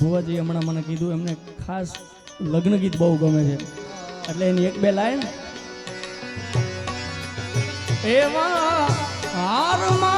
ભુવાજી હમણાં મને કીધું, એમને ખાસ લગ્ન ગીત બહુ ગમે છે. એટલે એની એક બે લાઈન. એવા હારમાં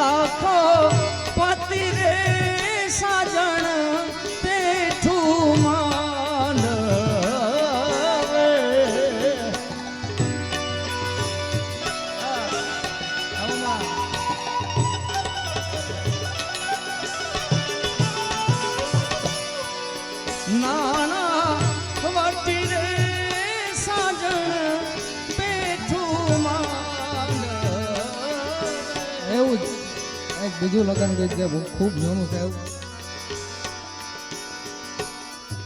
লাখ બીજું લગ્ન ગીત છે ખૂબ જૂનું છે. એવું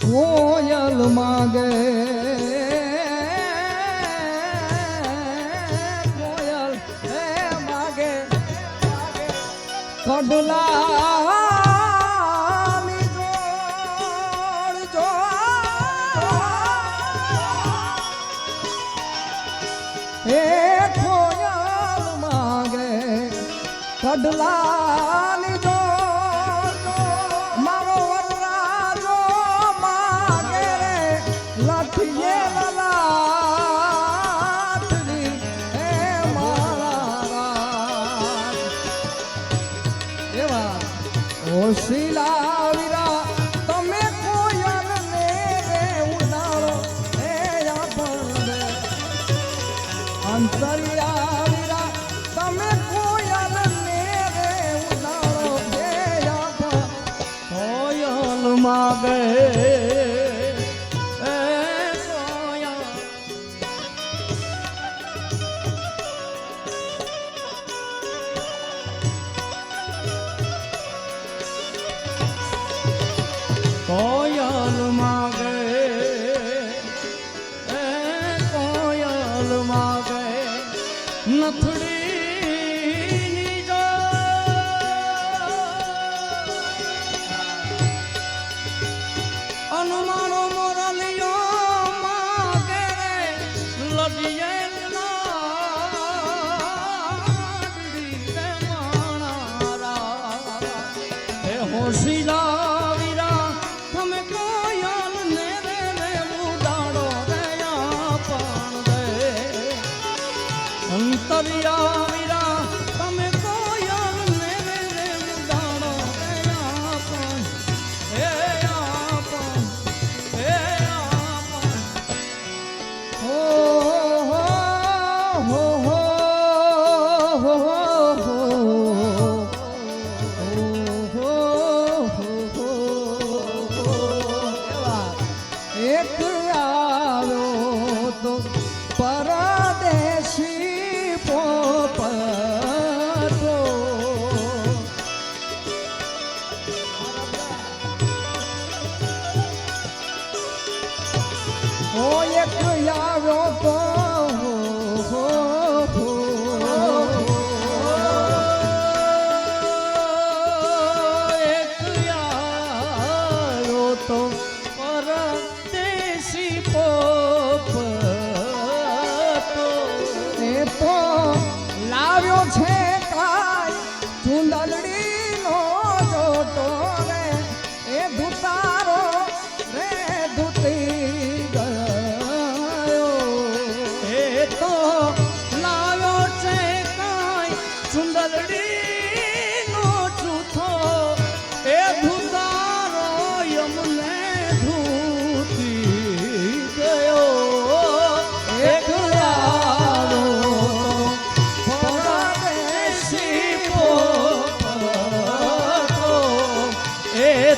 કોયલ માગે. કોયલ માગે કડલા કડલા હોશીલા વીરા તમે કોયલ ને રે ઉનાળો હે આપણ અંતરિયા વીરા તમે કોયલ માગે নদিয়া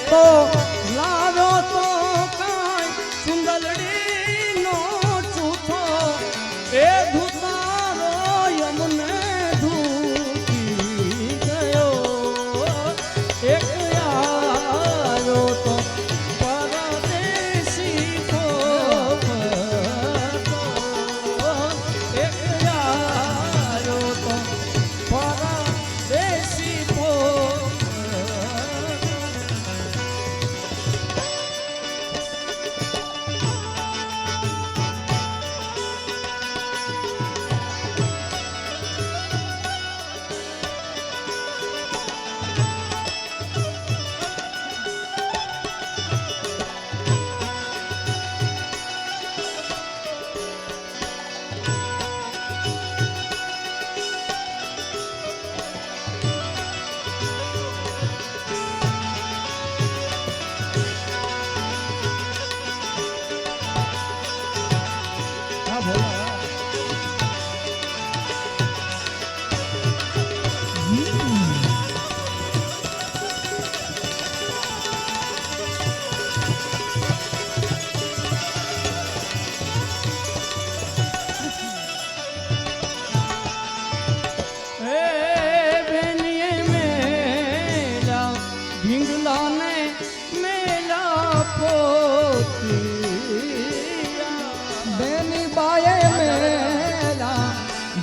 ও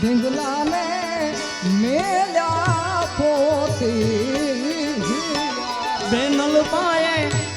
ઢીંગલા ને મેલ્યા પોતી. બેનલ પાયે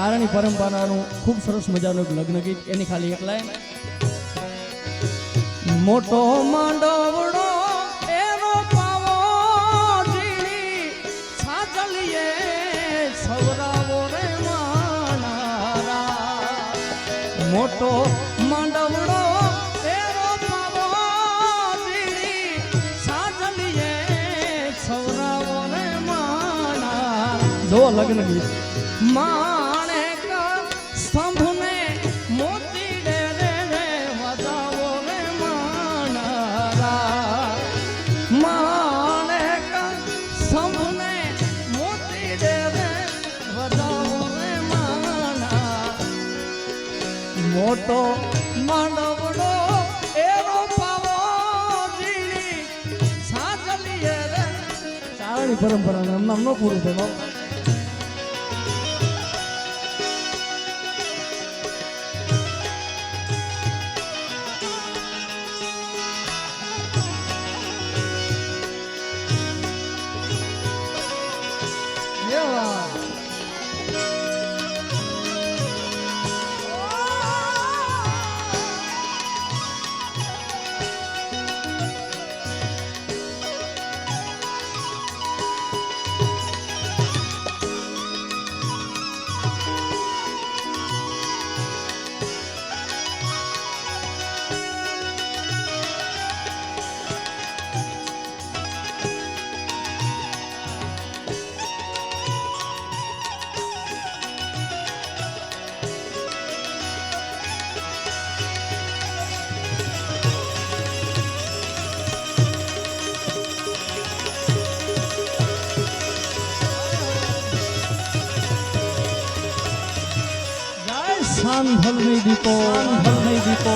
તારાની પરંપરાનું ખૂબ સરસ મજાનું એક લગ્ન ગીત. એની ખાલી એક લાઈન. મોટો માંડવડો, એનો પાવો ઝીણી, છાજલીએ સવરાવો રે માનારા. મોટો માંડવડો જો લગ્ન ગીત. મોટો માંડવડો એનો પાવો જીણી સાચલીએ રે. ચાવણી પરંપરા નામ નો પૂરું થયો হলমে দীপ হলমে দীপ